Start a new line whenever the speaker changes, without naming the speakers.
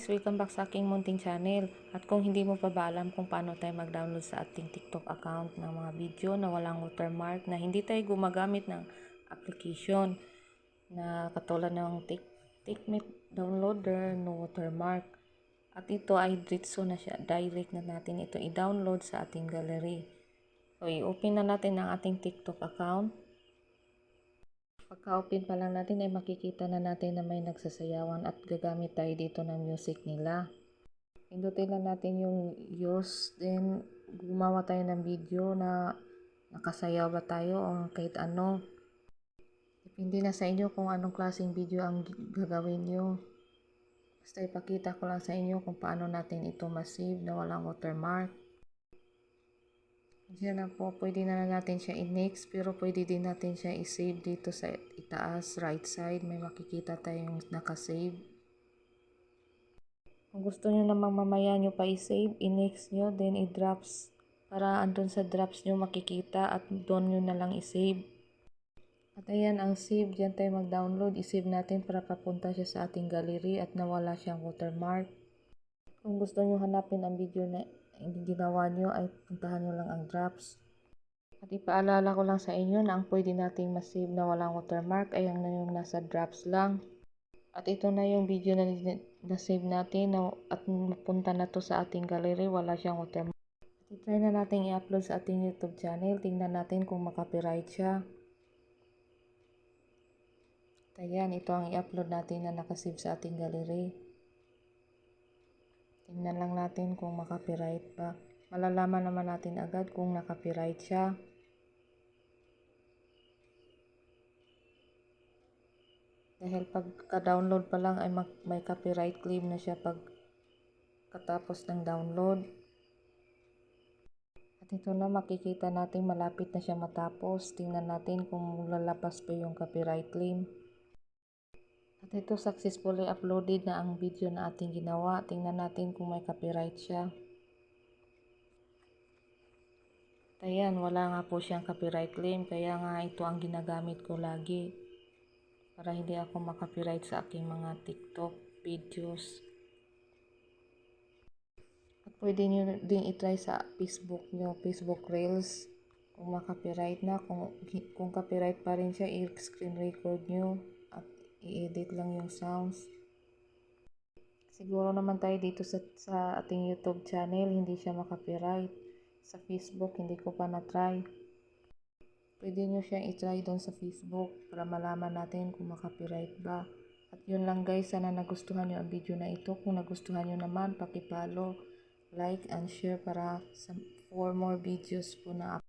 guys, welcome back sa aking munting channel. At kung hindi mo pa ba alam kung paano tayo mag-download sa ating TikTok account ng mga video na walang watermark, na hindi tayo gumagamit ng application na katulad ng Tik TikMate downloader, no watermark. At ito ay diretso na siya, direct na natin ito i-download sa ating gallery. So, i-open na natin ang ating TikTok account. Pagka-open pa lang natin ay makikita na natin na may nagsasayawan at gagamit tayo dito ng music nila. Pindutin lang natin yung use, then gumawa tayo ng video na nakasayaw ba tayo o kahit ano. Depende na sa inyo kung anong klaseng video ang gagawin nyo. Basta ipakita ko lang sa inyo kung paano natin ito masave na walang watermark. Diyan na po, pwede na natin siya i-next, pero pwede din natin siya i-save dito sa itaas, right side. May makikita tayong nakasave. Kung gusto nyo namang mamaya nyo pa i-save, i-next nyo, then i-drops. Para andun sa drops nyo makikita at doon nyo na lang i-save. At ayan ang save, diyan tayo mag-download. I-save natin para papunta siya sa ating gallery at nawala siyang watermark. Kung gusto nyo hanapin ang video na ginawa nyo ay puntahan nyo lang ang drops. At ipaalala ko lang sa inyo na ang pwede nating masave na walang watermark ay ang na yung nasa drops lang. At ito na yung video na na-save natin na, at mapunta na to sa ating gallery, wala siyang watermark. At itry na natin i-upload sa ating YouTube channel. Tingnan natin kung makapiright siya. At ayan, ito ang i-upload natin na nakasave sa ating gallery. Tingnan lang natin kung makapiright ba. Malalaman naman natin agad kung nakapiright siya. Dahil pagka-download pa lang ay may copyright claim na siya pag katapos ng download. At ito na makikita natin malapit na siya matapos. Tingnan natin kung lalabas pa yung copyright claim. At ito successfully uploaded na ang video na ating ginawa. Tingnan natin kung may copyright siya. Ayan, wala nga po siyang copyright claim. Kaya nga ito ang ginagamit ko lagi. Para hindi ako makopyright sa aking mga TikTok videos. At pwede nyo din itry sa Facebook nyo, Facebook Reels. Kung makopyright na, kung, kung copyright pa rin siya, i-screen record nyo at i-edit lang yung sounds. Siguro naman tayo dito sa, sa ating YouTube channel, hindi siya makopyright. Sa Facebook, hindi ko pa na-try. Pwede nyo siya i-try doon sa Facebook para malaman natin kung makopyright ba. At yun lang guys, sana nagustuhan nyo ang video na ito. Kung nagustuhan nyo naman, pakipalo, like, and share para sa for more videos po na